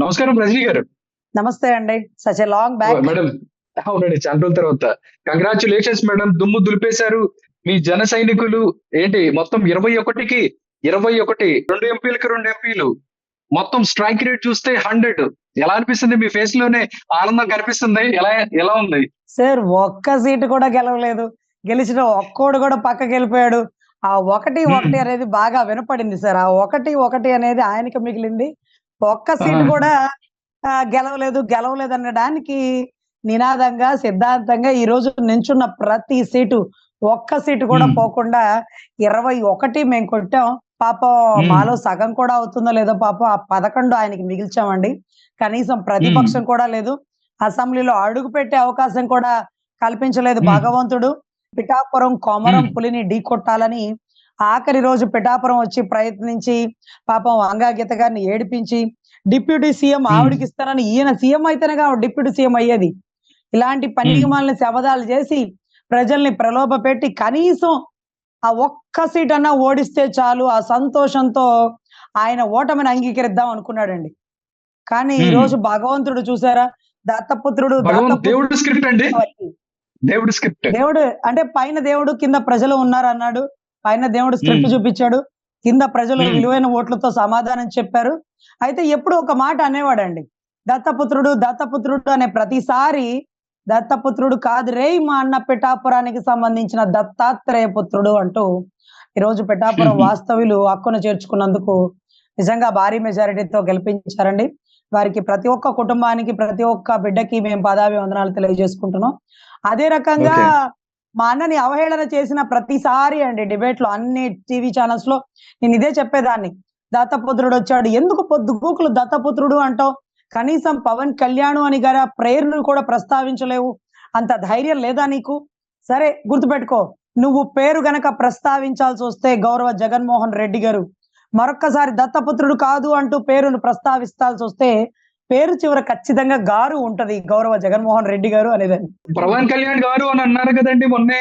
నమస్కారం రజనీ గారు. నమస్తే అండి. Such long back. మేడం అవునండి చాలా రోజుల తర్వాత. Congratulations madam. దుమ్ము దులిపేశారు. మీ జన సైనికులు ఏంటి మొత్తం ఇరవై ఒకటికి ఇరవై ఒకటి రెండు ఎంపీలకి రెండు ఎంపీలు. మొత్తం స్ట్రైక్ రేట్ చూస్తే హండ్రెడ్. ఎలా అనిపిస్తుంది మీ ఫేస్లోనే ఆనందం కనిపిస్తుంది. ఎలా ఎలా ఉంది? సార్ ఒక్క సీటు కూడా గెలవలేదు. గెలిచిన ఒక్కోడు కూడా పక్కకి వెళ్ళిపోయాడు. ఆ ఒకటి. ఒకటి అనేది బాగా వినపడింది సార్. ఆ ఒకటి ఒకటి అనేది ఆయనకి మిగిలింది. ఒక్క సీటు. కూడా గెలవలేదు గెలవలేదు అనడానికి నినాదంగా సిద్ధాంతంగా ఈ రోజు నించున్న ప్రతి సీటు ఒక్క సీటు కూడా. పోకుండా ఇరవై ఒకటి మేము కొట్టాం పాపం. మాలో సగం కూడా అవుతుందో లేదో పాపం ఆ పదకొండు ఆయనకి మిగిల్చామండి కనీసం ప్రతిపక్షం కూడా లేదు అసెంబ్లీలో అడుగు పెట్టే అవకాశం కూడా కల్పించలేదు. భగవంతుడు పిఠాపురం కొమరం. పులిని ఢీ కొట్టాలని ఆఖరి రోజు పిఠాపురం వచ్చి ప్రయత్నించి పాపం వంగాగీత గారిని ఏడిపించి డిప్యూటీ సీఎం. ఆవిడకి ఇస్తానని ఈయన సీఎం అయితేనే డిప్యూటీ సీఎం అయ్యేది. ఇలాంటి పనికిమాలని శబదాలు చేసి ప్రజల్ని ప్రలోభ పెట్టి కనీసం ఆ ఒక్క సీట్ అన్నా ఓడిస్తే చాలు ఆ సంతోషంతో ఆయన ఓటమిని అంగీకరిద్దాం అనుకున్నాడండి. కానీ ఈ. రోజు భగవంతుడు చూసారా? దత్తపుత్రుడు దేవుడు స్క్రిప్ట్ అండి? దేవుడు స్క్రిప్ట్. దేవుడు అంటే పైన దేవుడు కింద ప్రజలు ఉన్నారు అన్నాడు పైన దేవుడు స్క్రిప్ట్. చూపించాడు కింద ప్రజలు. విలువైన ఓట్లతో సమాధానం చెప్పారు అయితే ఎప్పుడు ఒక మాట అనేవాడండి దత్తపుత్రుడు దత్తపుత్రుడు అనే ప్రతిసారి దత్తపుత్రుడు కాదు రే మా అన్న పిఠాపురానికి సంబంధించిన దత్తాత్రేయ పుత్రుడు అంటూ ఈరోజు పిఠాపురం వాస్తవ్యులు హక్కును చేర్చుకున్నందుకు నిజంగా భారీ మెజారిటీతో గెలిపించారండి వారికి ప్రతి ఒక్క కుటుంబానికి ప్రతి ఒక్క బిడ్డకి మేము పదాభివందనాలు తెలియజేసుకుంటున్నాం అదే రకంగా. మా అన్నని అవహేళన చేసిన ప్రతిసారి అండి డిబేట్లో అన్ని టీవీ ఛానల్స్లో నేను ఇదే చెప్పేదాన్ని. దత్తపుత్రుడు వచ్చాడు. ఎందుకు పొద్దు గూకులు దత్తపుత్రుడు అంటావు? కనీసం పవన్ కళ్యాణ్ అని గారి ప్రేరణను కూడా ప్రస్తావించలేవు. అంత ధైర్యం లేదా నీకు? సరే గుర్తుపెట్టుకో. నువ్వు పేరు గనక ప్రస్తావించాల్సి వస్తే గౌరవ జగన్మోహన్ రెడ్డి గారు మరొక్కసారి దత్తపుత్రుడు కాదు అంటూ పేరును ప్రస్తావిస్తాల్సి వస్తే పేరు చివర ఖచ్చితంగా గారు ఉంటది గౌరవ జగన్మోహన్ రెడ్డి గారు అనేదాన్ని పవన్ కళ్యాణ్ గారు అని అన్నారు కదండి మొన్నే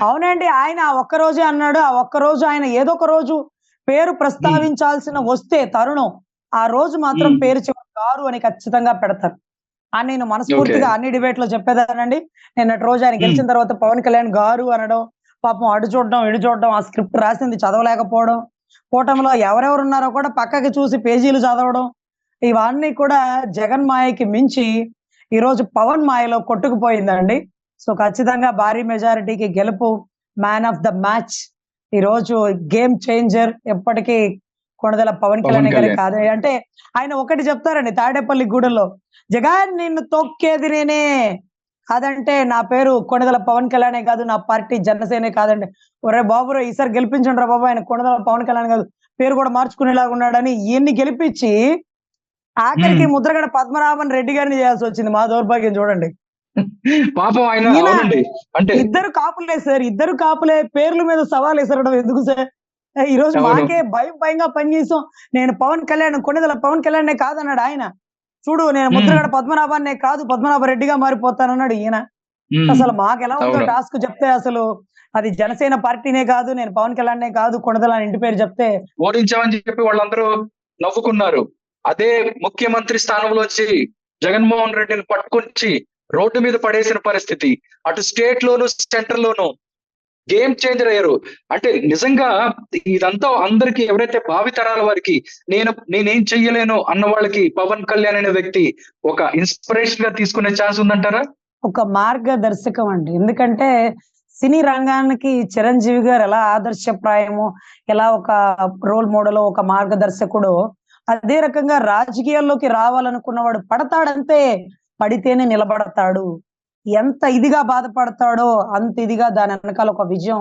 అవునండి ఆయన ఆ ఒక్క రోజే అన్నాడు ఆ ఒక్క రోజు ఆయన ఏదో ఒక రోజు పేరు ప్రస్తావించాల్సిన వస్తే తరుణం ఆ రోజు మాత్రం. పేరు చివరి గారు అని ఖచ్చితంగా పెడతారు అని నేను మనస్ఫూర్తిగా. అన్ని డిబేట్లో చెప్పేదానండి నిన్నటి రోజు ఆయన. గెలిచిన తర్వాత పవన్ కళ్యాణ్ గారు అనడం పాపం అడు చూడడం ఇడు చూడడం ఆ స్క్రిప్ట్ రాసింది చదవలేకపోవడం కూటమిలో ఎవరెవరు ఉన్నారో కూడా పక్కకి చూసి పేజీలు చదవడం ఇవన్నీ కూడా జగన్ మాయకి మించి ఈ రోజు పవన్ మాయలో కొట్టుకుపోయిందండి. సో ఖచ్చితంగా భారీ మెజారిటీకి గెలుపు మ్యాన్ ఆఫ్ ద మ్యాచ్ ఈ రోజు గేమ్ చేంజర్ ఎప్పటికీ కొణదల పవన్ కళ్యాణ్ గారి. కాదు. అంటే ఆయన ఒకటి చెప్తారండి తాడేపల్లి గూడెంలో జగన్ నిన్ను తొక్కేది నేనే. కాదంటే నా పేరు కొణదల పవన్ కళ్యాణే కాదు నా పార్టీ జనసేనే కాదండి. ఒరే బాబురా ఈసారి గెలిపించండి రా బాబు ఆయన కొణదల పవన్ కళ్యాణ్ కాదు పేరు కూడా మార్చుకునేలాగా ఉన్నాడని ఈయన్ని గెలిపించి ఆఖరికి. ముద్రగడ పద్మనాభన్ రెడ్డి గారిని చేయాల్సి వచ్చింది మా దౌర్భాగ్యం చూడండి పాపం ఆయన అంటే ఇద్దరు కాపులే సార్ ఇద్దరు కాపులే పేర్ల మీద సవాల్ విసరడం ఎందుకు సార్ ఈ రోజు. మాకే భయం భయంగా పనిచేసాం నేను పవన్ కళ్యాణ్ కొన్నిదల పవన్ కళ్యాణ్ కాదన్నాడు ఆయన చూడు నేను. ముద్రగడ పద్మనాభాన్నే కాదు పద్మనాభ రెడ్డిగా మారిపోతానన్నాడు ఈయన. అసలు మాకు ఎలా ఉందో. టాస్క్ చెప్తే అసలు అది జనసేన పార్టీనే కాదు నేను పవన్ కళ్యాణ్నే కాదు కొనదల ఇంటి పేరు చెప్తే ఓడించామని చెప్పి వాళ్ళందరూ నవ్వుకున్నారు అదే ముఖ్యమంత్రి స్థానంలోంచి జగన్మోహన్ రెడ్డిని పట్టుకొచ్చి రోడ్డు మీద పడేసిన పరిస్థితి. అటు స్టేట్ లోను సెంటర్ లోను గేమ్ చేంజర్ అయ్యారు. అంటే నిజంగా ఇదంతా అందరికి ఎవరైతే భావితరాల వారికి నేను నేనేం చెయ్యలేను అన్న వాళ్ళకి పవన్ కళ్యాణ్ అనే వ్యక్తి ఒక ఇన్స్పిరేషన్గా తీసుకునే ఛాన్స్ ఉందంటారా? ఒక మార్గదర్శకం అండి. ఎందుకంటే సినీ రంగానికి చిరంజీవి గారు ఎలా ఆదర్శప్రాయము ఎలా ఒక రోల్ మోడల్ ఒక మార్గదర్శకుడు అదే రకంగా రాజకీయాల్లోకి రావాలనుకున్నవాడు పడతాడంతే పడితేనే నిలబడతాడు. ఎంత ఇదిగా బాధపడతాడో అంత ఇదిగా దాని వెనకాల ఒక విజయం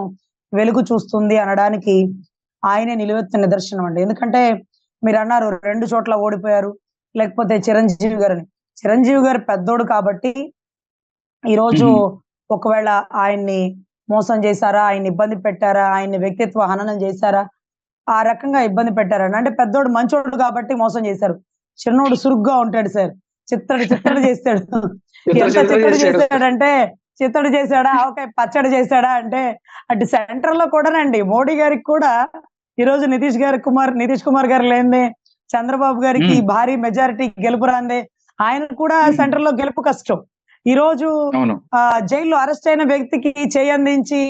వెలుగు చూస్తుంది అనడానికి ఆయనే నిలువెత్తిన నిదర్శనం అండి. ఎందుకంటే మీరు అన్నారు రెండు చోట్ల ఓడిపోయారు లేకపోతే చిరంజీవి గారిని. చిరంజీవి గారు పెద్దోడు కాబట్టి ఈ రోజు మ్మ్. ఒకవేళ ఆయన్ని మోసం చేశారా ఆయన ఇబ్బంది పెట్టారా ఆయన్ని వ్యక్తిత్వ హననం చేశారా ఆ రకంగా ఇబ్బంది పెట్టారని అంటే పెద్దోడు మంచోడు కాబట్టి మోసం చేశారు. చిన్నోడు సురుగ్గా ఉంటాడు సార్. చిత్తడి చిత్తడి చేస్తాడు. ఎంత చిత్తడి. చేశాడంటే చిత్తడి చేశాడా ఓకే పచ్చడి చేశాడా అంటే అటు సెంటర్లో కూడానండి. మోడీ గారికి కూడా ఈ రోజు నితీష్ గారి కుమార్ నితీష్ కుమార్ గారు లేని చంద్రబాబు గారికి. భారీ మెజారిటీ గెలుపు రాందే. ఆయన కూడా. సెంటర్లో గెలుపు కష్టం. ఈ రోజు జైల్లో అరెస్ట్ అయిన వ్యక్తికి చేయందించి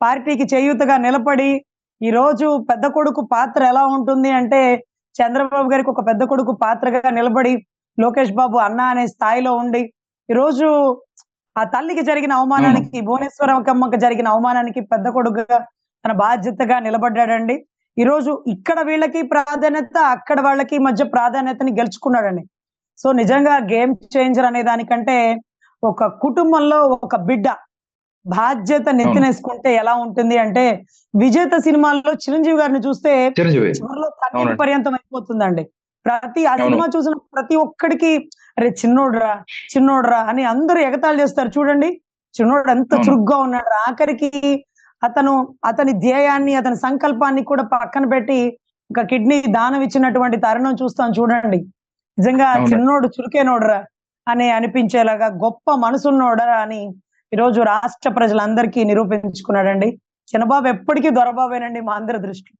పార్టీకి చేయూతగా నిలబడి ఈ రోజు పెద్ద కొడుకు పాత్ర ఎలా ఉంటుంది అంటే చంద్రబాబు గారికి ఒక పెద్ద కొడుకు పాత్రగా నిలబడి లోకేష్ బాబు అన్న అనే స్థాయిలో ఉండి ఈ రోజు ఆ తల్లికి జరిగిన అవమానానికి భువనేశ్వరమ్మకి జరిగిన అవమానానికి పెద్ద కొడుకుగా తన బాధ్యతగా నిలబడ్డాడండి. ఈ రోజు ఇక్కడ వీళ్ళకి ప్రాధాన్యత అక్కడ వాళ్ళకి మధ్య ప్రాధాన్యతని గెలుచుకున్నాడండి. సో నిజంగా గేమ్ చేంజర్ అనే దానికంటే ఒక కుటుంబంలో ఒక బిడ్డ బాధ్యత నెత్తినేసుకుంటే ఎలా ఉంటుంది అంటే విజేత సినిమాల్లో చిరంజీవి గారిని చూస్తే చివరిలో. పర్యంతం అయిపోతుందండి ప్రతి ఆ. సినిమా చూసిన ప్రతి ఒక్కడికి అరే చిన్నోడ్రా చిన్నోడ్రా అని అందరూ ఎగతాళి చేస్తారు చూడండి చిన్నోడు ఎంత. చురుగ్గా ఉన్నాడు అతనికి అతను అతని ధ్యేయాన్ని అతని సంకల్పాన్ని కూడా పక్కన పెట్టి ఒక కిడ్నీ దానం ఇచ్చినటువంటి తరుణం చూస్తాం చూడండి నిజంగా. చిన్నోడు చురుకేనోడ్రా అని అనిపించేలాగా గొప్ప మనసున్నోడరా అని ఈరోజు రాష్ట్ర ప్రజలందరికీ నిరూపించుకున్నాడండి. చిన్నబాబు ఎప్పటికీ దొరబాబేనండి మా అందరి దృష్టి.